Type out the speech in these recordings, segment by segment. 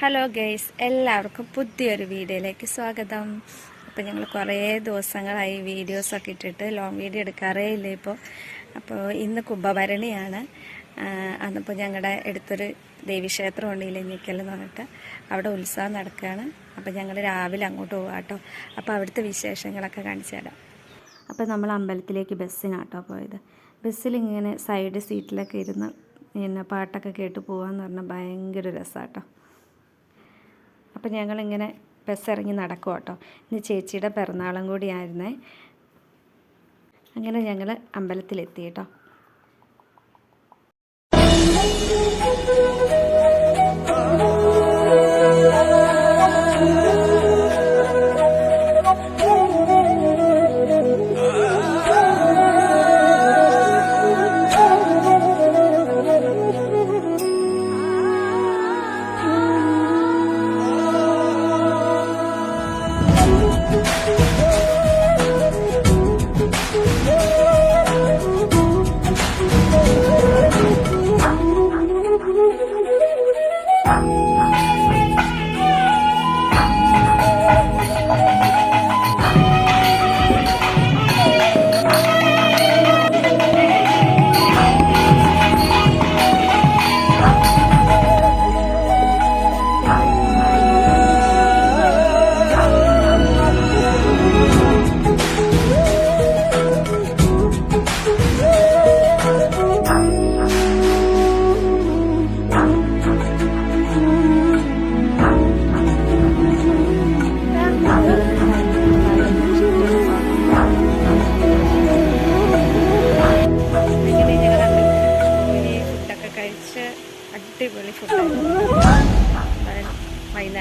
Hello guys എല്ലാവർക്കും പുതിയൊരു വീഡിയോയിലേക്ക് സ്വാഗതം. അപ്പോൾ ഞങ്ങൾ കുറേ ദിവസങ്ങളായി വീഡിയോസൊക്കെ ഇട്ടിട്ട് ലോങ് വീഡിയോ എടുക്കാറേ ഇല്ല ഇപ്പോൾ അപ്പോൾ ഇന്ന് കുംഭഭരണിയാണ്. അന്നിപ്പോൾ ഞങ്ങളുടെ അടുത്തൊരു ദേവീക്ഷേത്രം ഉണ്ട് ഇലഞ്ഞിക്കൽ എന്ന് പറഞ്ഞിട്ട്. അവിടെ ഉത്സവം നടക്കുകയാണ് അപ്പോൾ ഞങ്ങൾ രാവിലെ അങ്ങോട്ട് പോകാം കേട്ടോ. അപ്പോൾ അവിടുത്തെ വിശേഷങ്ങളൊക്കെ കാണിച്ചു തരാം. അപ്പോൾ നമ്മൾ അമ്പലത്തിലേക്ക് ബസ്സിനാട്ടോ പോയത്. ബസ്സിൽ ഇങ്ങനെ സൈഡ് സീറ്റിലൊക്കെ ഇരുന്ന് പിന്നെ പാട്ടൊക്കെ കേട്ട് പോകാമെന്ന് പറഞ്ഞാൽ ഭയങ്കര രസമാട്ടോ അപ്പം ഞങ്ങളിങ്ങനെ ബസ് ഇറങ്ങി നടക്കും കേട്ടോ ഇന്ന് ചേച്ചിയുടെ പിറന്നാളും കൂടിയായിരുന്നേ. അങ്ങനെ ഞങ്ങൾ അമ്പലത്തിലെത്തി കേട്ടോ അങ്ങനെ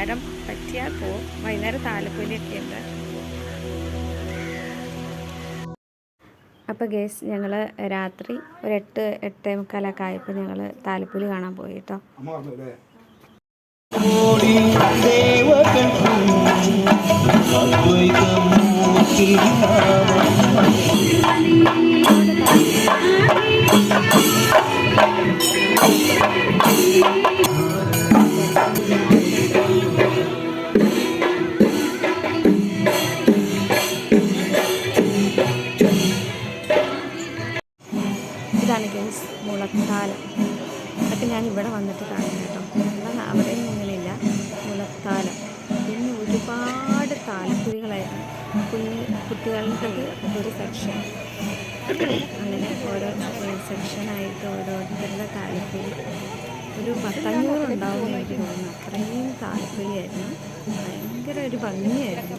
വൈകുന്നേരം പറ്റിയാൽ പോവും വൈകുന്നേരം താലപ്പൊലിയൊക്കെ ഉണ്ട്. അപ്പോൾ ഗേസ് ഞങ്ങൾ രാത്രി ഒരു എട്ട് എട്ടേ മുക്കാലൊക്കെ ആയപ്പോൾ ഞങ്ങൾ താലപ്പൊലി കാണാൻ പോയി കേട്ടോ. കോടി മുളത്താലം. അതൊക്കെ ഞാൻ ഇവിടെ വന്നിട്ട് കാണുന്നു കേട്ടോ. ഇവിടെ അവിടെയൊന്നും ഇങ്ങനെയില്ല. മുളത്താലം. പിന്നെ ഒരുപാട് താലക്കുഴികളായിരുന്നു കുഞ്ഞ് കുട്ടികളുടെ ഒരു സെക്ഷൻ അങ്ങനെ ഓരോ സെക്ഷനായിട്ട് ഓരോരുത്തരുടെ താലക്കുഴി ഒരു പത്തഞ്ഞൂറ് ഉണ്ടാവും എനിക്ക് തോന്നുന്നു. അത്രയും താലക്കുഴിയായിരുന്നു ഭയങ്കര ഒരു ഭംഗിയായിരുന്നു.